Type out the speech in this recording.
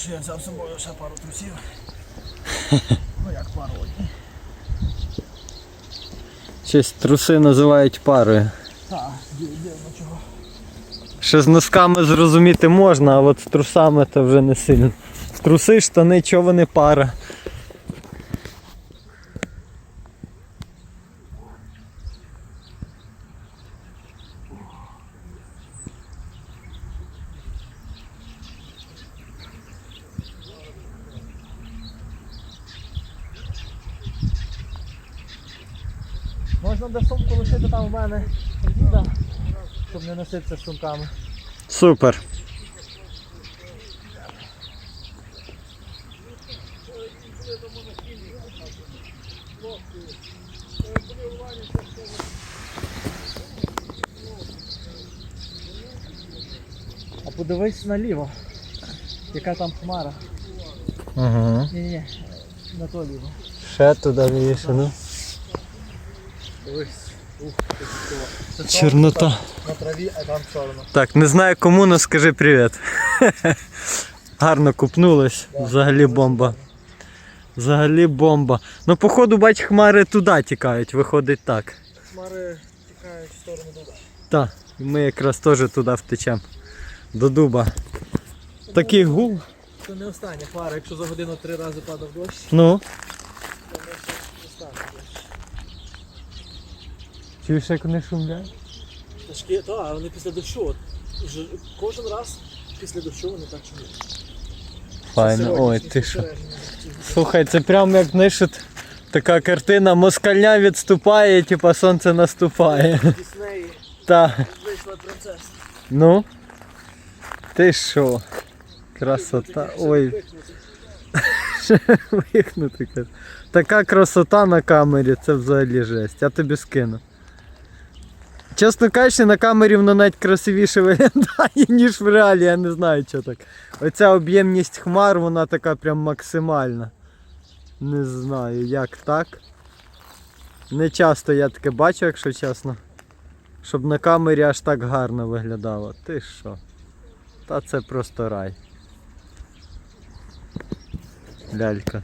що я взяв з собою ще пару трусів. Ну як пару одні. Щось труси називають парою. Так, дивно чого. Ще з носками зрозуміти можна, а от з трусами то вже не сильно. Труси, штани, чого вони пара. Можна де сумку лишити там у мене діда, щоб не носитися з сумками. Супер. А подивись наліво, яка там хмара. Угу. Ні-ні, на то ліво. Ще туди вище, ну. Чорнота. На траві, а там чорно. Так, не знаю кому, но скажи привіт. Гарно купнулось. Взагалі бомба. Взагалі бомба. Ну, походу, бач, хмари туди тікають, виходить так. Хмари тікають в сторону дуба. Так, ми якраз теж туди втечемо. До дуба. Такий гул. Це не остання хмара, якщо за годину три рази падав дощ, Ну, то не остання дощ. Чуєш, як вони шумлять? Ташки, так, а вони після дощу. От, вже кожен раз після дощу вони так чують. Файно, ой, ти що. Слухай, це прям як знаєш, така картина москаля відступає, типа сонце наступає. Діснеї Та, вийшла принцеса. ну. Ти що? Красота. Ой, вихнути. Така красота на камері, це взагалі жесть. Я тобі скину. Чесно кажучи, на камері воно навіть красивіше виглядає, ніж в реалі, я не знаю, що так. Оця об'ємність хмар, вона така прям максимальна. Не знаю, як так. Не часто я таке бачу, якщо чесно. Щоб на камері аж так гарно виглядало. Ти що? Та це просто рай. Лялька.